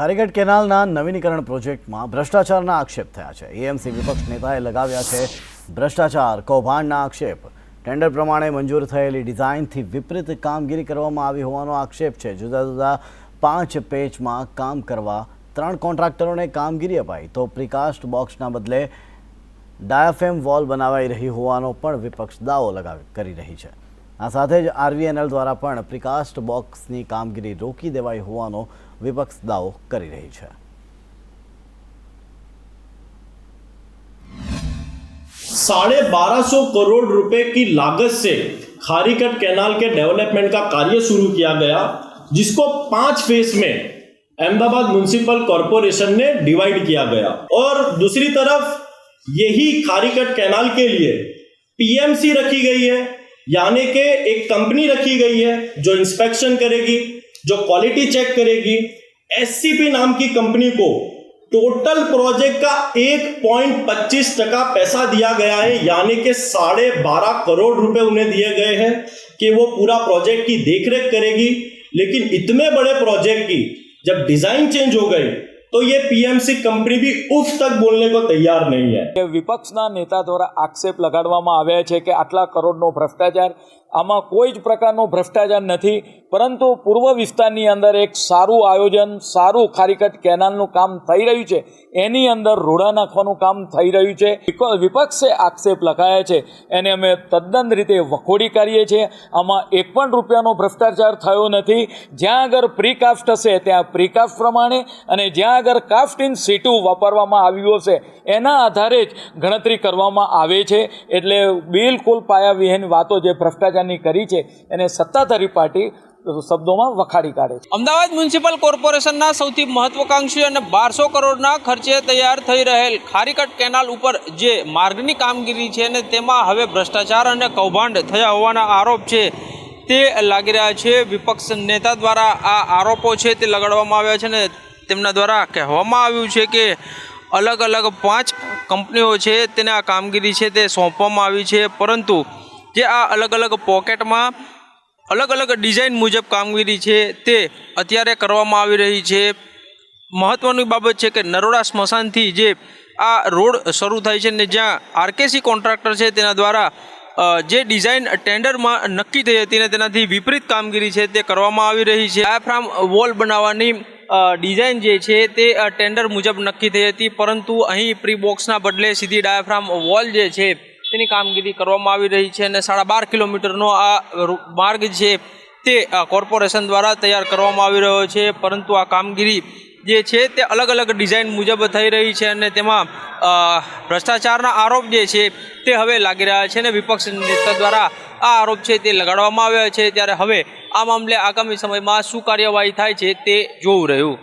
ખારીગઢ કેનાલના નવીનીકરણ પ્રોજેક્ટમાં ભ્રષ્ટાચારના આક્ષેપ થયા છે. એએમસી વિપક્ષ નેતાએ લગાવ્યા છે ભ્રષ્ટાચાર કૌભાંડના આક્ષેપ. ટેન્ડર પ્રમાણે મંજૂર થયેલી ડિઝાઇનથી વિપરીત કામગીરી કરવામાં આવી હોવાનો આક્ષેપ છે. જુદા જુદા પાંચ પેચમાં કામ કરવા ત્રણ કોન્ટ્રાક્ટરોને કામગીરી અપાઈ તો પ્રિકાસ્ટ બોક્સના બદલે ડાયાફેમ વોલ બનાવાઈ રહી હોવાનો પણ વિપક્ષ દાવો લગાવી, કરી રહી છે. આ સાથે જ આરવીએનએલ દ્વારા પણ પ્રિકાસ્ટ બોક્સની કામગીરી રોકી દેવાઈ હોવાનો વિપક્ષ દાવો કરી રહી છે साढ़े बारह सौ करोड़ रुपए की लागत से खारीकट कैनाल के डेवलपमेंट का कार्य शुरू किया गया जिसको पांच फेज में अहमदाबाद म्युनिसिपल कॉरपोरेशन ने डिवाइड किया गया और दूसरी तरफ यही खारीकट कैनाल के लिए पीएमसी रखी गई है यानी कि एक कंपनी रखी गई है जो इंस्पेक्शन करेगी, जो क्वालिटी चेक करेगी। एससीपी नाम की कंपनी को टोटल प्रोजेक्ट का 1.25 टका पैसा दिया गया है, यानी कि साढ़े बारह करोड़ रुपए उन्हें दिए गए हैं कि वो पूरा प्रोजेक्ट की देखरेख करेगी। लेकिन इतने बड़े प्रोजेक्ट की जब डिज़ाइन चेंज हो गई तो ये पीएमसी कंपनी भी उफ तक बोलने को तैयार नहीं है કે વિપક્ષના નેતા દ્વારા આક્ષેપ લગાડવામાં આવ્યા છે કે આટલા કરોડનો ભ્રષ્ટાચાર આમાં કોઈ જ પ્રકારનો ભ્રષ્ટાચાર નથી, પરંતુ પૂર્વ વિસ્તારની અંદર એક સારું આયોજન, સારું ખારીકટ કેનાલનું કામ થઈ રહ્યું છે. એની અંદર રોડા નાખવાનું કામ થઈ રહ્યું છે. વિપક્ષે આક્ષેપ લગાયા છે. એને અમે તદ્દન રીતે વખોડી કાઢીએ છીએ. આમાં એક પણ રૂપિયાનો ભ્રષ્ટાચાર થયો નથી. જ્યાં આગળ પ્રીકાસ્ટ હશે, ત્યાં પ્રીકાસ્ટ પ્રમાણે અને જ્યાં આગળ કાસ્ટ ઇન સીટુ વાપરવામાં આવ્યું હશે, એના આધારે જ ગણતરી કરવામાં આવે છે. એટલે બિલકુલ પાયાવિહીન વાતો જે ભ્રષ્ટાચારની કરી છે, એને સત્તાધારી પાર્ટી શબ્દોમાં વખાડી કાઢે છે. અમદાવાદ મ્યુનિસિપલ કોર્પોરેશનના સૌથી મહત્વકાંક્ષી અને બારસો કરોડના ખર્ચે તૈયાર થઈ રહેલ ખારીકટ કેનાલ ઉપર જે માર્ગની કામગીરી છે અને તેમાં હવે ભ્રષ્ટાચાર અને કૌભાંડ થયા હોવાના આરોપ છે, તે લાગી રહ્યા છે. વિપક્ષ નેતા દ્વારા આ આરોપો છે તે લગાડવામાં આવ્યા છે ને તેમના દ્વારા કહેવામાં આવ્યું છે કે અલગ અલગ પાંચ કંપનીઓ છે, તેને આ કામગીરી છે તે સોંપવામાં આવી છે, પરંતુ જે આ અલગ અલગ પોકેટમાં અલગ અલગ ડિઝાઇન મુજબ કામગીરી છે, તે અત્યારે કરવામાં આવી રહી છે. મહત્ત્વની બાબત છે કે નરોડા સ્મશાનથી જે આ રોડ શરૂ થાય છે ને જ્યાં આરકેસી કોન્ટ્રાક્ટર છે, તેના દ્વારા જે ડિઝાઇન ટેન્ડરમાં નક્કી થઈ હતી ને તેનાથી વિપરીત કામગીરી છે, તે કરવામાં આવી રહી છે. ડાયાફ્રામ વોલ બનાવવાની ડિઝાઇન જે છે, તે ટેન્ડર મુજબ નક્કી થઈ હતી, પરંતુ અહીં પ્રી બોક્સના બદલે સીધી ડાયાફ્રામ વોલ જે છે તેની કામગીરી કરવામાં આવી રહી છે અને સાડા બાર કિલોમીટરનો આ માર્ગ છે તે કોર્પોરેશન દ્વારા તૈયાર કરવામાં આવી રહ્યો છે. પરંતુ આ કામગીરી જે છે તે અલગ અલગ ડિઝાઇન મુજબ થઈ રહી છે અને તેમાં ભ્રષ્ટાચારના આરોપ જે છે તે હવે લાગી રહ્યા છે અને વિપક્ષ નેતા દ્વારા આ આરોપ છે તે લગાડવામાં આવ્યા છે. ત્યારે હવે આ મામલે આગામી સમયમાં શું કાર્યવાહી થાય છે તે જોવું રહ્યું.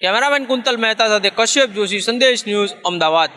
કેમેરામેન કુંતલ મહેતા સાથે કશ્યપ જોશી, સંદેશ ન્યૂઝ અમદાવાદ.